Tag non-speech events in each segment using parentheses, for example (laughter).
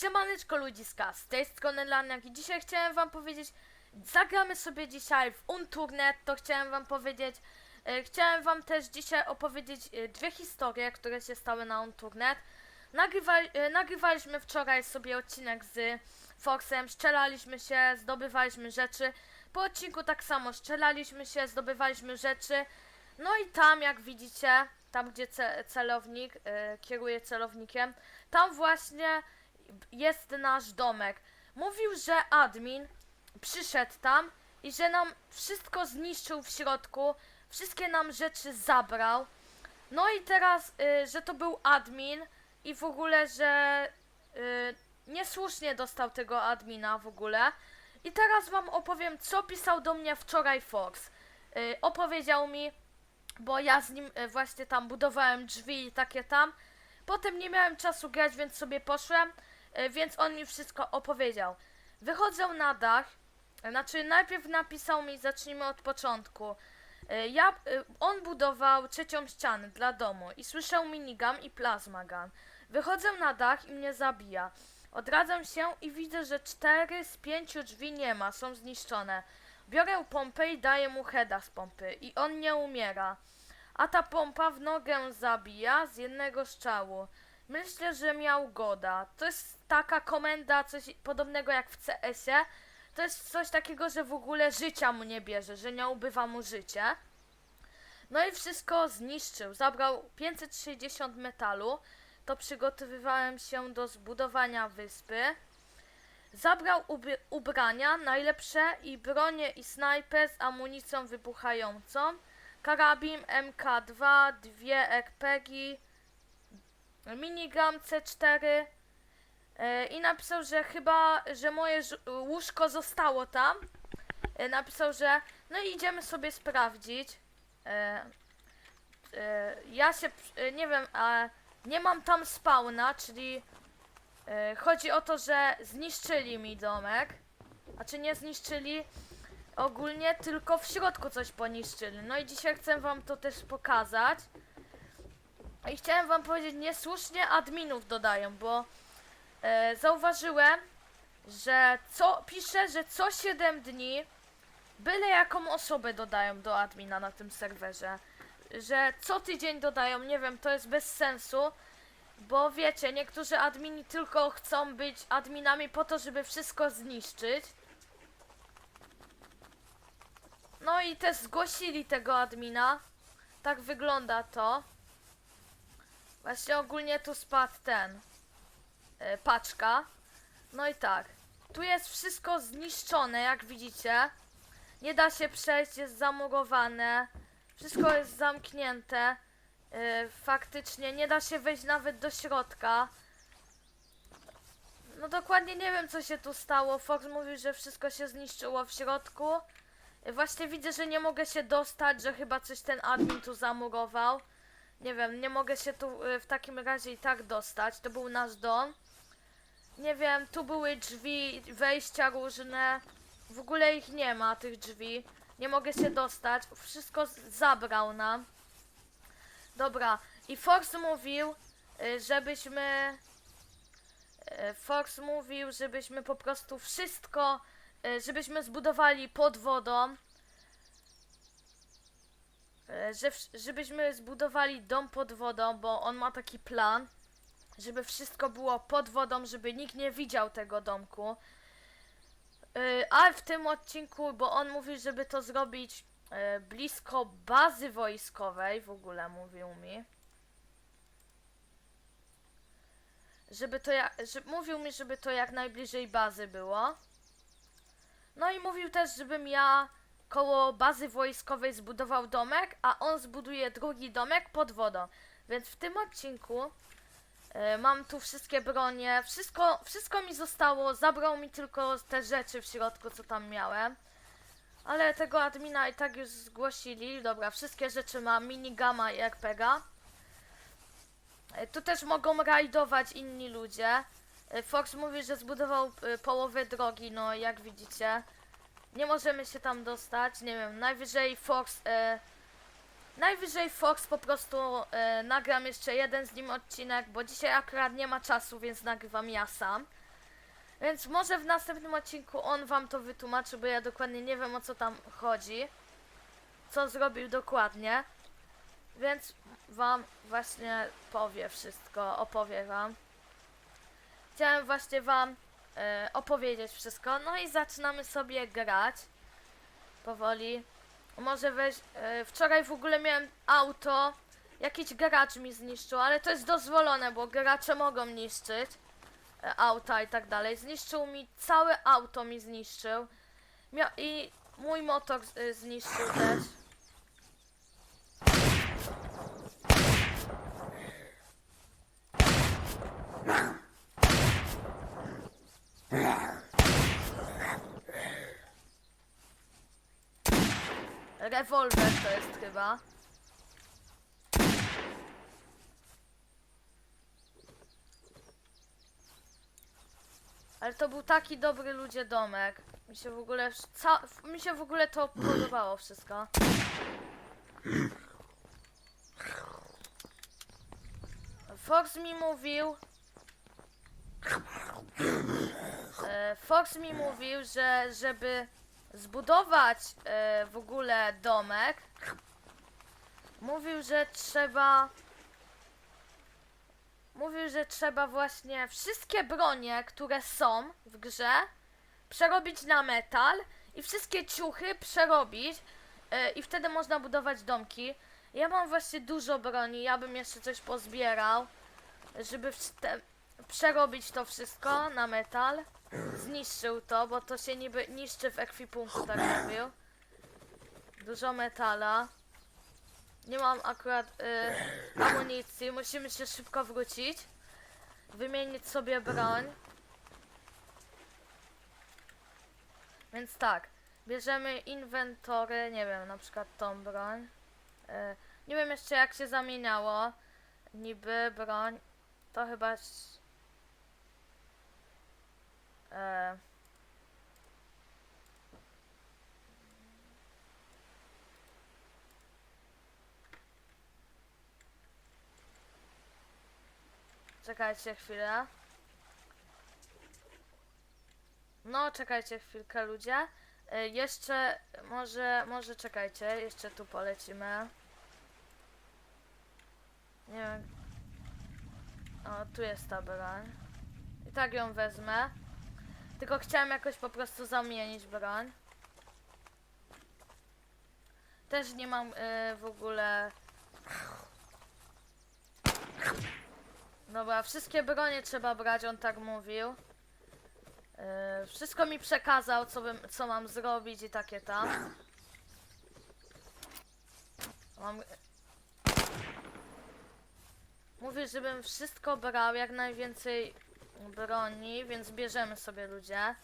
Siemaneczko ludziska, z tej strony Laniak i dzisiaj chciałem wam powiedzieć, zagramy sobie dzisiaj w Unturnet, to chciałem wam powiedzieć, e, chciałem wam też dzisiaj opowiedzieć e, dwie historie, które się stały na Unturnet. Nagrywa, e, nagrywaliśmy wczoraj sobie odcinek z Foxem, strzelaliśmy się, zdobywaliśmy rzeczy, po odcinku tak samo strzelaliśmy się, zdobywaliśmy rzeczy, no i tam jak widzicie, tam gdzie ce celownik, kieruje celownikiem, tam właśnie jest nasz domek. Mówił, że admin przyszedł tam i że nam wszystko zniszczył w środku, wszystkie nam rzeczy zabrał. No i teraz, y, że to był admin i w ogóle, że y, niesłusznie dostał tego admina w ogóle. I teraz wam opowiem, co pisał do mnie wczoraj Fox. Y, opowiedział mi, bo ja z nim y, właśnie tam budowałem drzwi i takie tam. Potem nie miałem czasu grać, więc sobie poszłem, więc on mi wszystko opowiedział. Wychodzę na dach, y, znaczy najpierw napisał mi, zacznijmy od początku. Y, Ja, on budował trzecią ścianę dla domu i słyszał minigam i plazmagan. Wychodzę na dach i mnie zabija. Odradzam się i widzę, że cztery z pięciu drzwi nie ma, są zniszczone. Biorę pompę i daję mu heada z pompy i on nie umiera. A ta pompa w nogę zabija z jednego strzału. Myślę, że miał goda. To jest taka komenda, coś podobnego jak w CS-ie. To jest coś takiego, że w ogóle życia mu nie bierze, że nie ubywa mu życie. No i wszystko zniszczył. Zabrał 560 metalu. To przygotowywałem się do zbudowania wyspy. Zabrał ubrania najlepsze i bronie i snajper z amunicją wybuchającą. Karabin MK2, dwie RPG, minigam C4 e, i napisał, że chyba, że moje łóżko zostało tam. E, napisał, że no idziemy sobie sprawdzić. E, e, ja się, e, nie wiem, a nie mam tam spawna, czyli e, chodzi o to, że zniszczyli mi domek. A czy nie zniszczyli ogólnie, tylko w środku coś poniszczyli. No i dzisiaj chcę wam to też pokazać. I chciałem wam powiedzieć, niesłusznie adminów dodają, bo e, zauważyłem, że co pisze, że co 7 dni byle jaką osobę dodają do admina na tym serwerze. Że co tydzień dodają, nie wiem, to jest bez sensu. Bo wiecie, niektórzy admini tylko chcą być adminami po to, żeby wszystko zniszczyć. No i też zgłosili tego admina. Tak wygląda to. Właśnie ogólnie tu spadł ten. E, paczka. No i tak. Tu jest wszystko zniszczone, jak widzicie. Nie da się przejść, jest zamurowane. Wszystko jest zamknięte. E, faktycznie nie da się wejść nawet do środka. No dokładnie nie wiem co się tu stało. Fox mówił, że wszystko się zniszczyło w środku. E, Właśnie widzę, że nie mogę się dostać, że chyba coś ten admin tu zamurował. Nie wiem, nie mogę się tu e, w takim razie i tak dostać. To był nasz dom. Nie wiem, tu były drzwi, wejścia różne. W ogóle ich nie ma, tych drzwi. Nie mogę się dostać. Wszystko zabrał nam. Dobra, i Fox mówił, y, żebyśmy. y, Fox mówił, żebyśmy po prostu wszystko, y, żebyśmy zbudowali pod wodą. Że, żebyśmy zbudowali dom pod wodą, bo on ma taki plan, żeby wszystko było pod wodą, żeby nikt nie widział tego domku. Y, A w tym odcinku, bo on mówił, żeby to zrobić y, blisko bazy wojskowej, w ogóle mówił mi. Żeby to jak, mówił mi, żeby to jak najbliżej bazy było. No i mówił też, żebym ja koło bazy wojskowej zbudował domek, a on zbuduje drugi domek pod wodą. Więc w tym odcinku Mam tu wszystkie bronie, wszystko, wszystko mi zostało, zabrał mi tylko te rzeczy w środku, co tam miałem. Ale tego admina i tak już zgłosili. Dobra, wszystkie rzeczy mam, minigama i RPGa. E, Tu też mogą rajdować inni ludzie. E, Fox mówi, że zbudował e, połowę drogi, no jak widzicie. Nie możemy się tam dostać, nie wiem, najwyżej Fox... E, Najwyżej Fox po prostu e, nagram jeszcze jeden z nim odcinek, bo dzisiaj akurat nie ma czasu, więc nagrywam ja sam. Więc może w następnym odcinku on wam to wytłumaczy, bo ja dokładnie nie wiem o co tam chodzi. Co zrobił dokładnie. Więc wam właśnie powie wszystko, opowie wam. Chciałem właśnie wam e, opowiedzieć wszystko. No i zaczynamy sobie grać. Powoli. Może weź. E, wczoraj w ogóle miałem auto. Jakiś gracz mi zniszczył, ale to jest dozwolone, bo gracze mogą niszczyć e, auta i tak dalej. Zniszczył mi całe auto mi zniszczył. Mia I mój motor e, zniszczył też. Rewolwer to jest chyba. Ale to był taki dobry ludzie domek. Mi się w ogóle ca- mi się w ogóle to podobało wszystko. Fox mi mówił. E, Fox mi mówił, że żeby zbudować e, w ogóle domek, mówił, że trzeba. Mówił, że trzeba właśnie wszystkie bronie, które są w grze, przerobić na metal i wszystkie ciuchy przerobić e, i wtedy można budować domki. Ja mam właśnie dużo broni, ja bym jeszcze coś pozbierał, żeby przerobić to wszystko na metal. Zniszczył to, bo to się niby niszczy w ekwipunku, tak mówił. Dużo metala. Nie mam akurat y, amunicji, musimy się szybko wrócić. Wymienić sobie broń. Więc tak, bierzemy inwentory, nie wiem, na przykład tą broń. Y, nie wiem jeszcze jak się zamieniało. Niby broń. To chyba... E, Czekajcie chwilę. No, czekajcie chwilkę, ludzie. E, jeszcze, może, może czekajcie, jeszcze tu polecimy. Nie wiem. O, tu jest ta broń. I tak ją wezmę. Tylko chciałem jakoś po prostu zamienić broń. Też nie mam y, w ogóle. Dobra, wszystkie bronie trzeba brać, on tak mówił. Y, wszystko mi przekazał, co, bym, co mam zrobić i takie tam. Mam... Mówi, żebym wszystko brał, jak najwięcej broni, więc bierzemy sobie ludzie.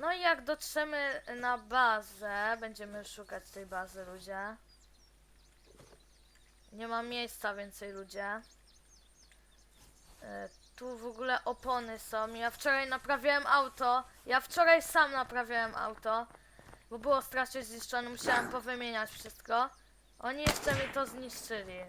No i jak dotrzemy na bazę, będziemy szukać tej bazy ludzie. Nie ma miejsca więcej ludzie. E, tu w ogóle opony są. Ja wczoraj naprawiałem auto. Ja wczoraj sam naprawiałem auto. Bo było strasznie zniszczone. Musiałem powymieniać wszystko. Oni jeszcze mi to zniszczyli.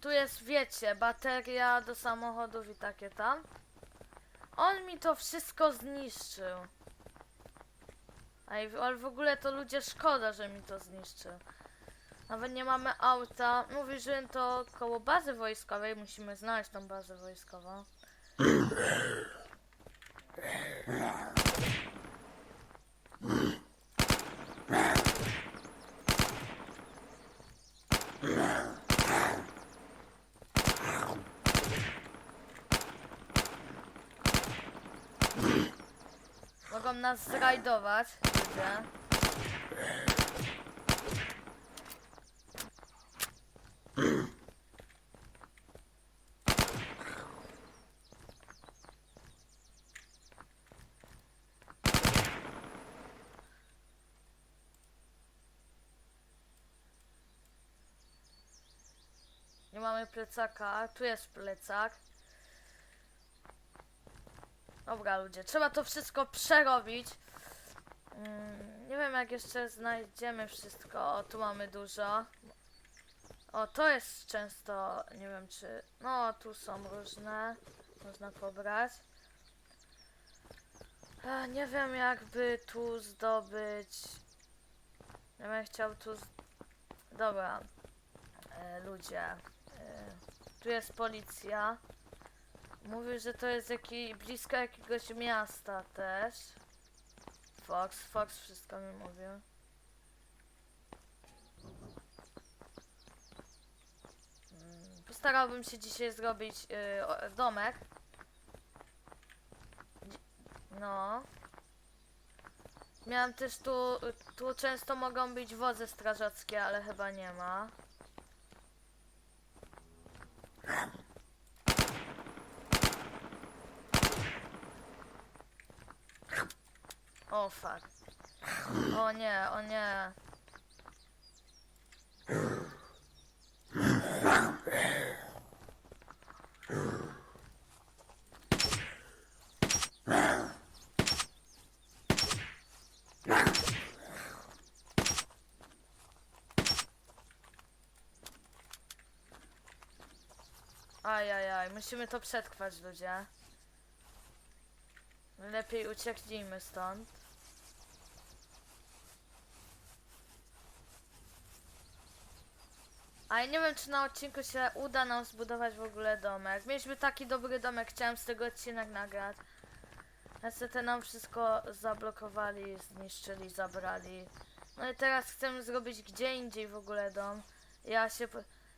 Tu jest, wiecie, bateria do samochodów i takie tam. On mi to wszystko zniszczył. Ale w ogóle to ludzie szkoda, że mi to zniszczył. Nawet nie mamy auta. Mówi, że to koło bazy wojskowej. Musimy znaleźć tą bazę wojskową. (clears throat) Mogą nas zrajdować. Widzę. Nie mamy plecaka. Tu jest plecak. Dobra ludzie, trzeba to wszystko przerobić. Mm, nie wiem jak jeszcze znajdziemy wszystko. O, tu mamy dużo. O, to jest często, nie wiem czy... No, tu są różne. Można pobrać. Nie wiem jakby tu zdobyć... Ja bym chciał tu... Dobra. E, ludzie. E, tu jest policja. Mówił, że to jest jaki, blisko jakiegoś miasta też. Fox, Fox wszystko mi mówił. Mm, Postarałbym się dzisiaj zrobić y, domek. No. Miałem też tu, tu często mogą być wozy strażackie, ale chyba nie ma. O fuck. O nie, o nie. Ajajaj, musimy to przetrwać ludzie. Lepiej ucieknijmy stąd. A ja nie wiem, czy na odcinku się uda nam zbudować w ogóle domek. Mieliśmy taki dobry domek, chciałem z tego odcinek nagrać. Niestety nam wszystko zablokowali, zniszczyli, zabrali. No i teraz chcemy zrobić gdzie indziej w ogóle dom. Ja się...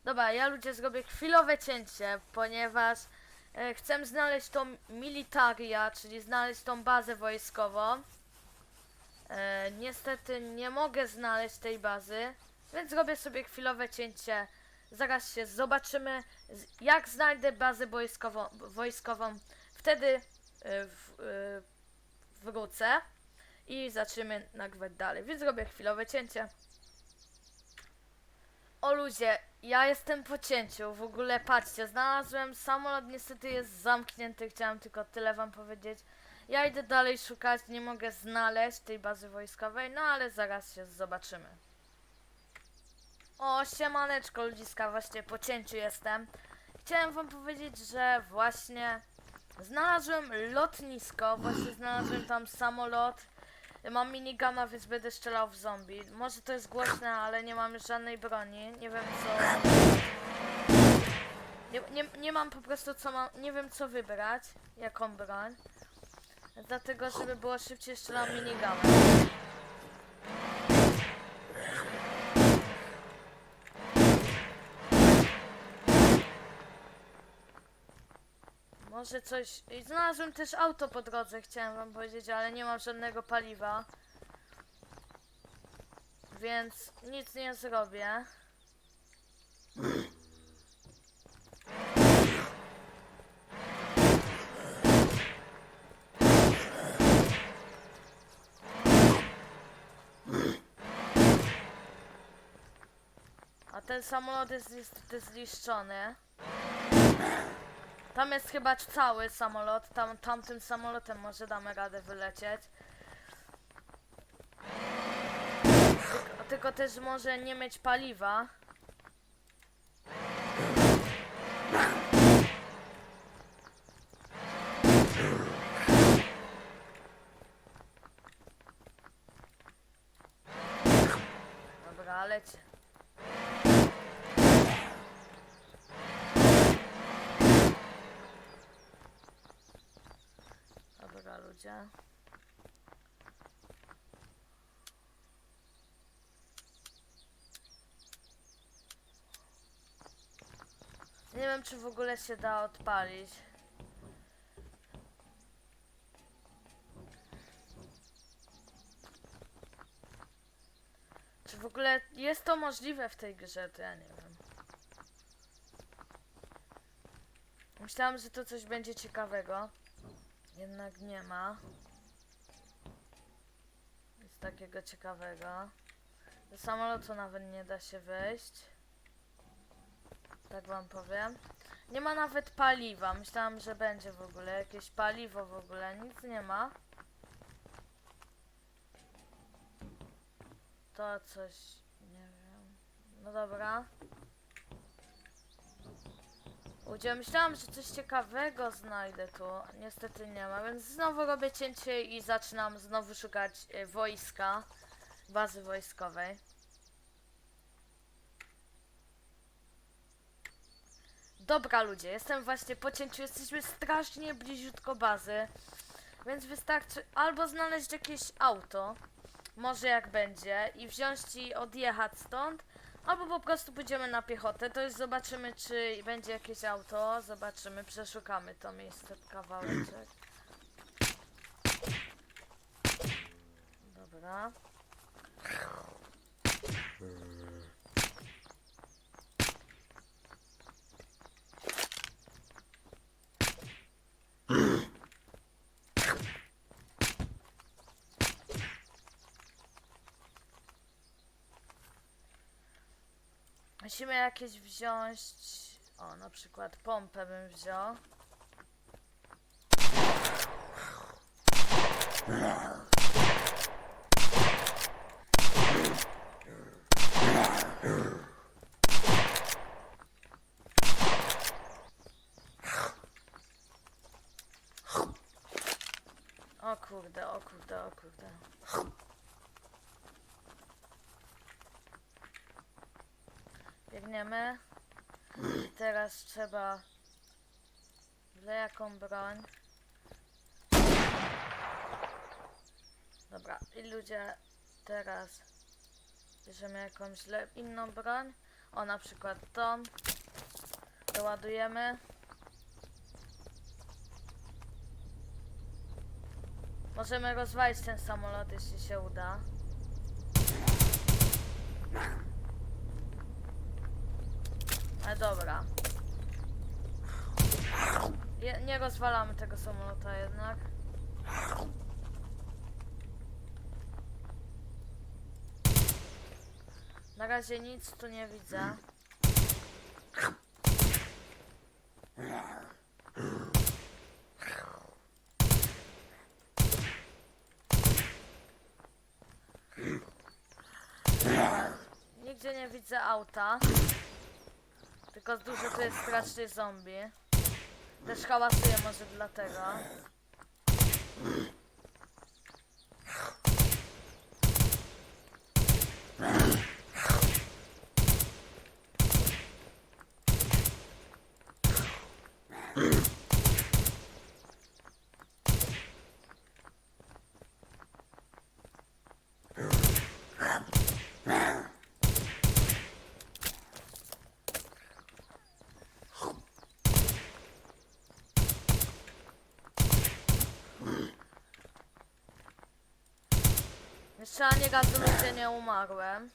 Dobra, ja ludzie zrobię chwilowe cięcie, ponieważ e, chcę znaleźć tą militaria, czyli znaleźć tą bazę wojskową. E, niestety nie mogę znaleźć tej bazy, więc zrobię sobie chwilowe cięcie. Zaraz się zobaczymy, jak znajdę bazę wojskową. wojskową. Wtedy e, w, e, wrócę i zaczniemy nagrywać dalej. Więc zrobię chwilowe cięcie. O ludzie, ja jestem po cięciu. W ogóle patrzcie, znalazłem samolot, niestety jest zamknięty. Chciałem tylko tyle wam powiedzieć. Ja idę dalej szukać, nie mogę znaleźć tej bazy wojskowej, no ale zaraz się zobaczymy. O, siemaneczko ludziska, właśnie po cięciu jestem. Chciałem wam powiedzieć, że właśnie znalazłem lotnisko, właśnie znalazłem tam samolot. Mam minigama, więc będę strzelał w zombie. Może to jest głośne, ale nie mam żadnej broni. Nie wiem co. Nie, nie, nie mam po prostu co mam. Nie wiem co wybrać. Jaką broń. Dlatego, żeby było szybciej strzelam minigama. Może coś. Znalazłem też auto po drodze, chciałem wam powiedzieć, ale nie mam żadnego paliwa. Więc nic nie zrobię. A ten samolot jest niestety zniszczony. Tam jest chyba cały samolot, tam, tamtym samolotem może damy radę wylecieć. Tylko, tylko też może nie mieć paliwa. Dobra, lecie. Nie wiem, czy w ogóle się da odpalić. Czy w ogóle jest to możliwe w tej grze, to ja nie wiem. Myślałam, że to coś będzie ciekawego. Jednak nie ma. Nic takiego ciekawego. Do samolotu nawet nie da się wejść. Tak wam powiem. Nie ma nawet paliwa. Myślałam, że będzie w ogóle jakieś paliwo w ogóle. Nic nie ma. To coś. Nie wiem. No dobra. Ludzie, myślałam, że coś ciekawego znajdę tu. Niestety nie ma, więc znowu robię cięcie i zaczynam znowu szukać y, wojska. Bazy wojskowej. Dobra ludzie, jestem właśnie po cięciu, jesteśmy strasznie bliziutko bazy. Więc wystarczy albo znaleźć jakieś auto, może jak będzie, i wziąć i odjechać stąd, albo po prostu pójdziemy na piechotę, to już zobaczymy czy będzie jakieś auto, zobaczymy, przeszukamy to miejsce, kawałeczek. Dobra. Musimy jakieś wziąć. O, na przykład pompę bym wziął kurde, o kurde, o kurde. Teraz trzeba... Dla jaką broń? Dobra, i ludzie teraz bierzemy jakąś inną broń. O, na przykład tą. Doładujemy. Możemy rozwalić ten samolot, jeśli się uda. Dobra. Je, nie rozwalamy tego samolota jednak. Na razie nic tu nie widzę. Nigdzie nie widzę auta. Tylko dużo tu jest strasznie zombie. Też hałasuje może dlatego. Jeszcze ani razu nigdzie nie umarłem.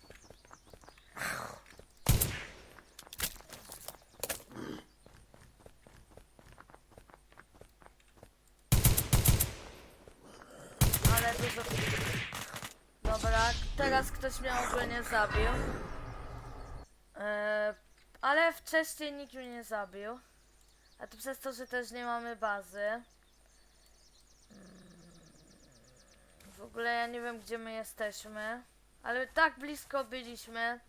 Ale dużo... Dobra, teraz ktoś mnie ogólnie zabił. E, ale wcześniej nikt mnie nie zabił. A to przez to, że też nie mamy bazy. W ogóle ja nie wiem, gdzie my jesteśmy, ale tak blisko byliśmy.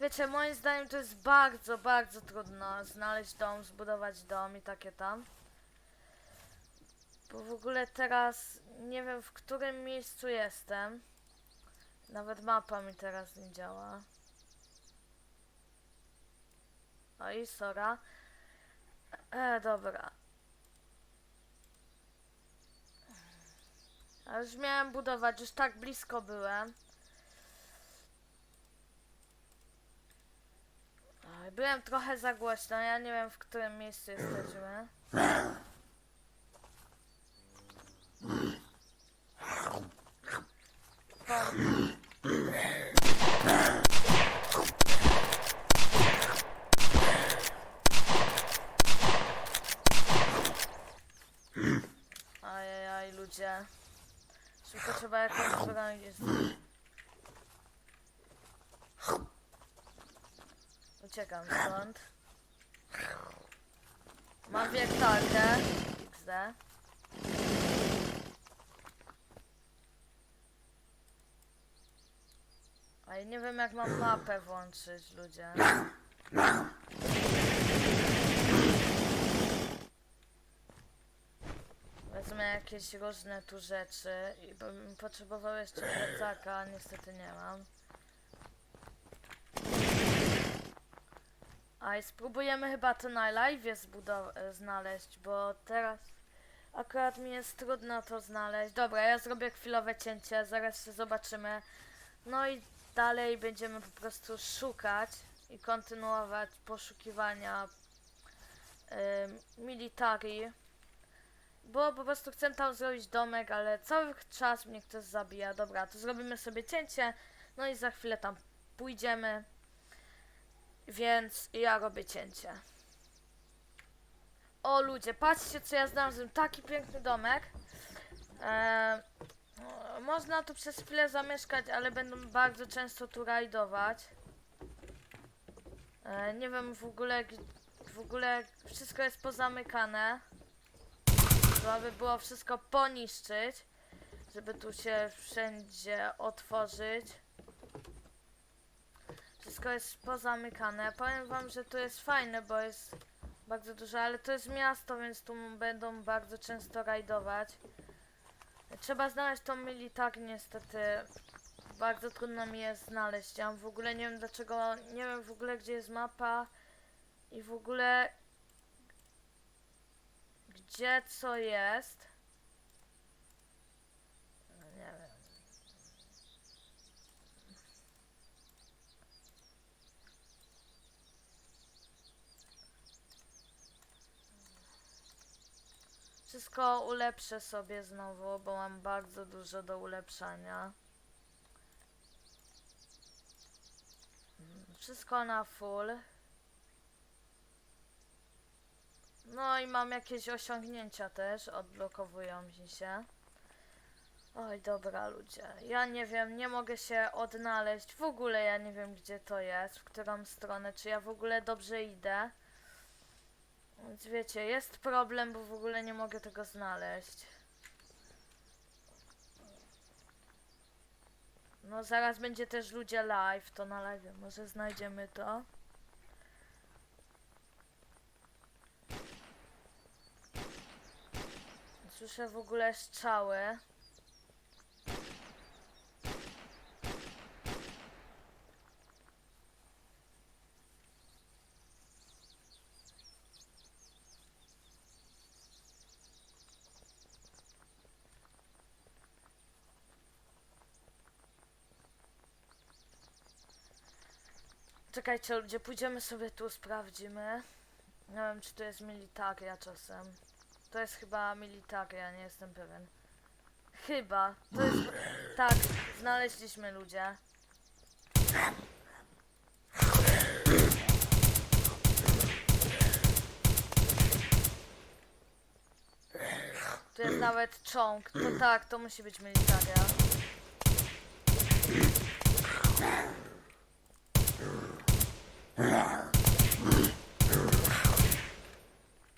Wiecie, moim zdaniem to jest bardzo, bardzo trudno znaleźć dom, zbudować dom i takie tam. Bo w ogóle teraz nie wiem, w którym miejscu jestem. Nawet mapa mi teraz nie działa. O i sora. E, dobra. A już miałem budować, już tak blisko byłem. Byłem trochę za głośno, ja nie wiem w którym miejscu jesteśmy. Pom- Ajajaj, ludzie. Szybko trzeba jakąś broń jest. Uciekam stąd. Mam wiertarkę. XD. Ale nie wiem jak mam mapę włączyć, ludzie. Wezmę jakieś różne tu rzeczy i bym potrzebował jeszcze plecaka, niestety nie mam. A i spróbujemy chyba to na live e, znaleźć, bo teraz akurat mi jest trudno to znaleźć. Dobra, ja zrobię chwilowe cięcie, zaraz się zobaczymy. No i dalej będziemy po prostu szukać i kontynuować poszukiwania ym, militari. Bo po prostu chcę tam zrobić domek, ale cały czas mnie ktoś zabija. Dobra, to zrobimy sobie cięcie, no i za chwilę tam pójdziemy. Więc ja robię cięcie. O ludzie, patrzcie co ja znalazłem. Taki piękny domek. No, można tu przez chwilę zamieszkać, ale będą bardzo często tu rajdować. Eee, nie wiem w ogóle, w ogóle wszystko jest pozamykane. Trzeba by było wszystko poniszczyć, żeby tu się wszędzie otworzyć. Wszystko jest pozamykane. Powiem wam, że to jest fajne, bo jest bardzo dużo, ale to jest miasto, więc tu będą bardzo często rajdować. Trzeba znaleźć tą militar, niestety bardzo trudno mi jest znaleźć. Ja w ogóle nie wiem dlaczego, nie wiem w ogóle gdzie jest mapa i w ogóle gdzie co jest. Nie wiem. Wszystko ulepszę sobie znowu, bo mam bardzo dużo do ulepszania. Mm, Wszystko na full. No i mam jakieś osiągnięcia też, odblokowują mi się. Oj, dobra ludzie, ja nie wiem, nie mogę się odnaleźć, w ogóle ja nie wiem gdzie to jest, w którą stronę, czy ja w ogóle dobrze idę. Więc wiecie, jest problem, bo w ogóle nie mogę tego znaleźć. No zaraz będzie też ludzie live, to na live może znajdziemy to. Słyszę w ogóle strzały. Czekajcie ludzie, pójdziemy sobie tu, sprawdzimy. Nie wiem czy to jest militaria czasem. To jest chyba militaria, nie jestem pewien. Chyba. To jest... Tak, znaleźliśmy ludzie. Tu jest nawet czołg. To tak, to musi być militaria.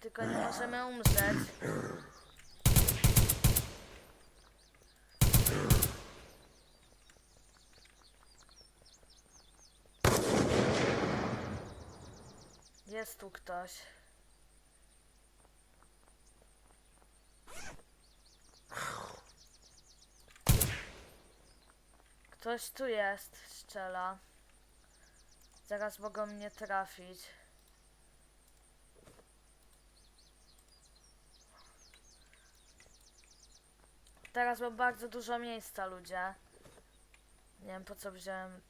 Tylko nie możemy umrzeć. Jest tu ktoś. Ktoś tu jest, strzela. Zaraz mogą mnie trafić. Teraz mam bardzo dużo miejsca, ludzie. Nie wiem po co wziąłem.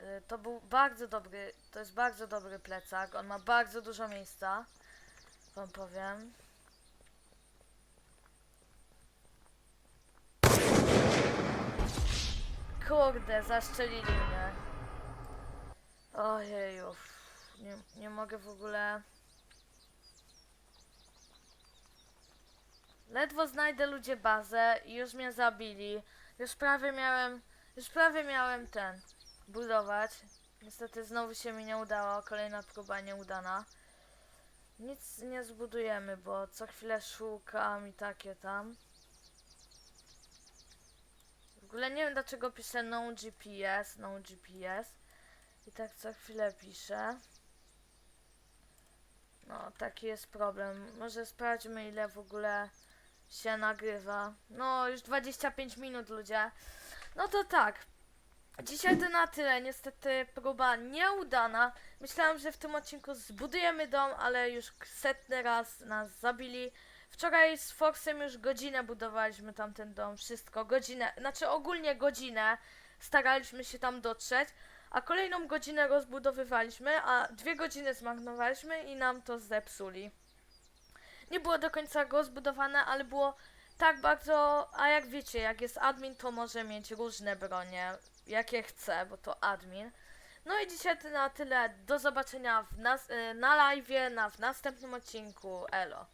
Y, To był bardzo dobry, to jest bardzo dobry plecak. On ma bardzo dużo miejsca. Wam powiem. Kurde, zaszczelili mnie. Ojeju. Nie, nie mogę w ogóle... Ledwo znajdę ludzie bazę i już mnie zabili. Już prawie miałem, już prawie miałem ten, budować. Niestety znowu się mi nie udało, kolejna próba nieudana. Nic nie zbudujemy, bo co chwilę szukam i takie tam. W ogóle nie wiem dlaczego piszę no GPS, no GPS. I tak co chwilę piszę. No, taki jest problem. Może sprawdźmy ile w ogóle się nagrywa. No, już 25 minut ludzie. No to tak. Dzisiaj to na tyle. Niestety próba nieudana. Myślałam, że w tym odcinku zbudujemy dom, ale już setny raz nas zabili. Wczoraj z Foxem już godzinę budowaliśmy tam ten dom, wszystko, godzinę, znaczy ogólnie godzinę staraliśmy się tam dotrzeć, a kolejną godzinę rozbudowywaliśmy, a dwie godziny zmarnowaliśmy i nam to zepsuli. Nie było do końca rozbudowane, ale było tak bardzo, a jak wiecie, jak jest admin, to może mieć różne bronie, jakie chce, bo to admin. No i dzisiaj na tyle. Do zobaczenia w nas, y, na live, na, w następnym odcinku. Elo.